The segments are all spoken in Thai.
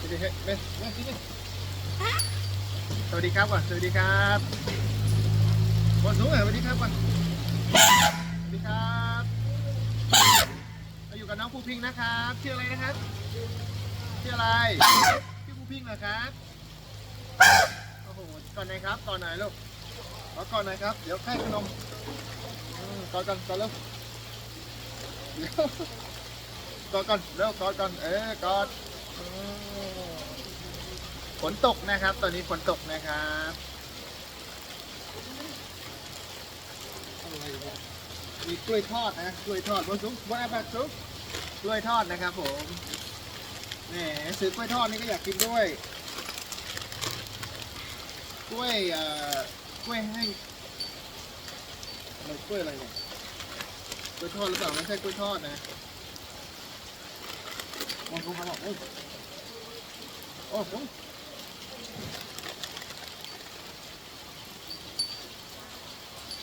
สวัสดีครับสวัสดีครับก่อนสวัสดีครับบอลสูงเหรอสวัสดีครับก่อนสวัสดีครับเราอยู่กับน้องภูพิงนะครับชื่ออะไรนะครับชื่ออะไรชื่อภูพิงเหรอครับโอ้โหก่อนไหนครับก่อนไหนลูกขอก่อนหน่อยครับ เดี๋ยวให้ขนมก่อนก่อนก่อนเร็วก่อนก่อนเร็วก่อนก่อนเออกอดอืม ฝนตกนะครับ ตอนนี้ฝนตกนะครับมีกล้วยทอดนะกล้วยทอดบนสูงบนอาแบบสูงกล้วยทอดนะครับผมแหมซื้อกล้วยทอดนี่ก็อยากกินด้วย กล้วยเอ่อกล้วยให้งอะไรกล้วยอะไรเนี่ยกล้วยทอดหรือเปล่าไม่ใช่กล้วยทอดนะมองดูเขาบอกโอ้โอ้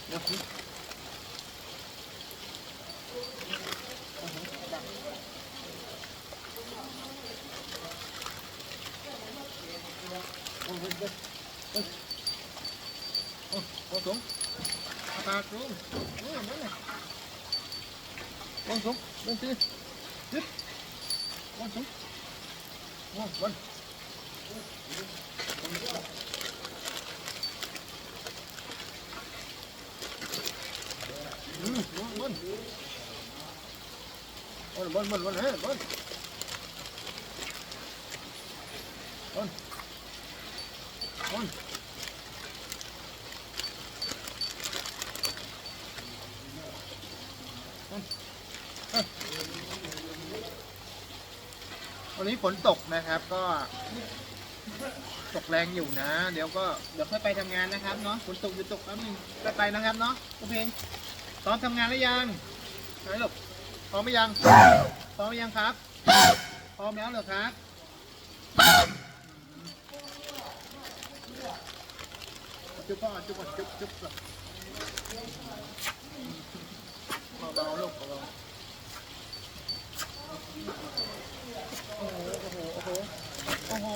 โหเดี๋ยวนี้โอ้โหดังโอ้โหเดี๋ยว โอ้โหสูงอาปากสูงนี่นั่นน่ะวันสูงวันสี่ยึดวันสูงวันวันอืมวันวัน วันวันวันวันเฮ้ยวันวันวันวันนี้ฝนตกนะครับก็ ตกแรงอยู่นะ เดี๋ยวก็เดี๋ยวค่อยไปทำงานนะครับเนาะฝนตกจะตกแป๊บนึงก็ไปนะครับเนาะโอเคพร้อมทำงานหรือยังไหนลูก พร้อมไหมยัง พร้อมไหมยังครับ พร้อมแล้วเหรอครับจุ๊บพ่อนจุ๊บก่อนจุ๊บจุ๊บก่อนเบาๆลูกเบาๆโอ้โห โอ้โห โอ้โห โอ้โห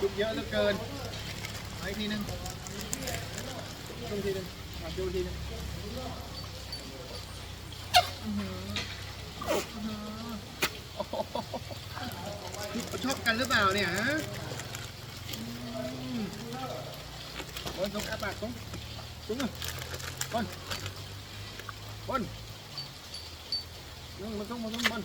จุดเยอะเหลือเกินอีกทีนึงจุดทีนึงอะจุดทีนึง ชอบกันหรือเปล่าเนี่ยฮะอืมบนตรงอาปากตรงตรงอะบนบนนึงมันต้องมันต้องบน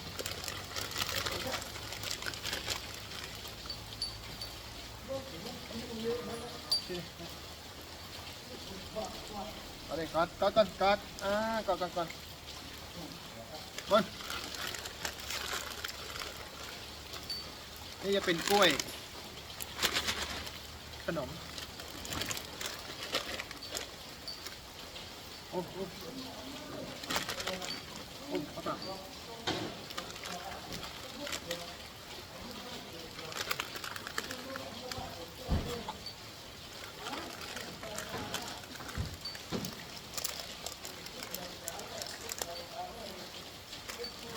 เอาเลยกอดกอดก่อนกอดอ่ากอดก่อนก่อน คนนี่จะเป็นกล้วย ขนม โอ้โหโอ้เอาปากข้างหั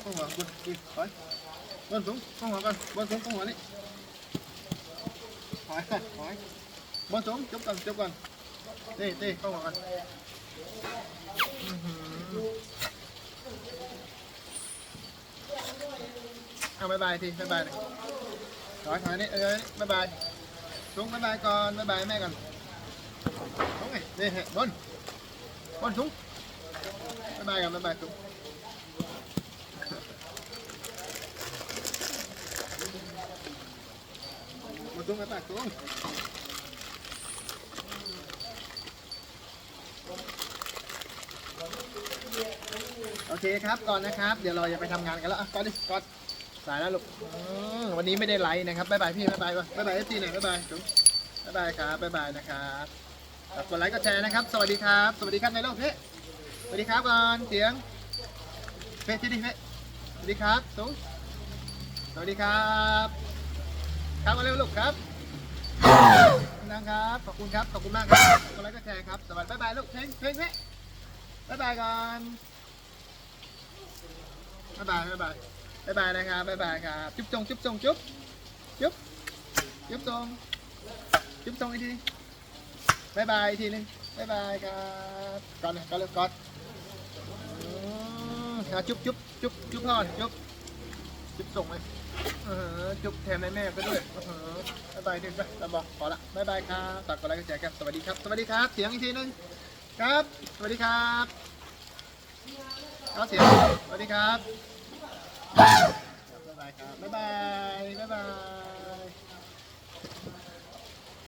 วบนดีไปบนสูงข้างหัวกันบนสูงข้างหัวนี่ถอยถอยบนสูงจุบกันจุบกันเต้เต้ข้างหัวกันอื้อหือเตรงกันปากตรงโอเคครับก่อนนะครับ เดี๋ยวเราจะไปทำงานกันแล้วอะก่อนดิก่อนสายแล้วลูกอืมวันนี้ไม่ได้ไลฟ์นะครับบ๊ายบายพี่บ๊ายบายก่อนบ๊ายบายเอฟซีหน่อยบ๊ายบายจุ๊บบ๊ายบายครับบ๊ายบายนะครับฝากกดไลค์กดแชร์นะครับ สวัสดีครับ สวัสดีครับในโลกเพ่สวัสดีครับก่อนเสียงเพ่ที่ดิเพ่สวัสดีครับสูงสวัสดีครับ ครับมาเร็วลูกครับนะครับ ขอบคุณครับ ขอบคุณมากครับกดไลค์กดแชร์ครับ สวัสดีบ๊ายบายลูกเพลงเพลงเพลงบ๊ายบายก่อนบ๊ายบายบ๊ายบายบ๊ายบายนะครับบ๊ายบายครับ จุ๊บจงจุ๊บจงจุ๊บจุ๊บจุ๊บตรงจุ๊บตรงอีกทีบายบายอีกทีหนึงบายบายครับก่อนเลยก่อนเลยก่อนอือจุ๊บจุ๊บจุ๊บจุ๊บพ่อจุ๊บจุ๊บส่งเลย เออจุ๊บแทนแม่ๆก็ด้วยเออบายบายดึงไปเราบอกขอละบายบายครับฝากกดไลค์กดแชร์กันสวัสดีครับ สวัสดีครับ เสียงอีกทีหนึงครับ สวัสดีครับเอาเสียงสวัสดีครับบ๊ายบายครับบ๊ายบายบ๊ายบาย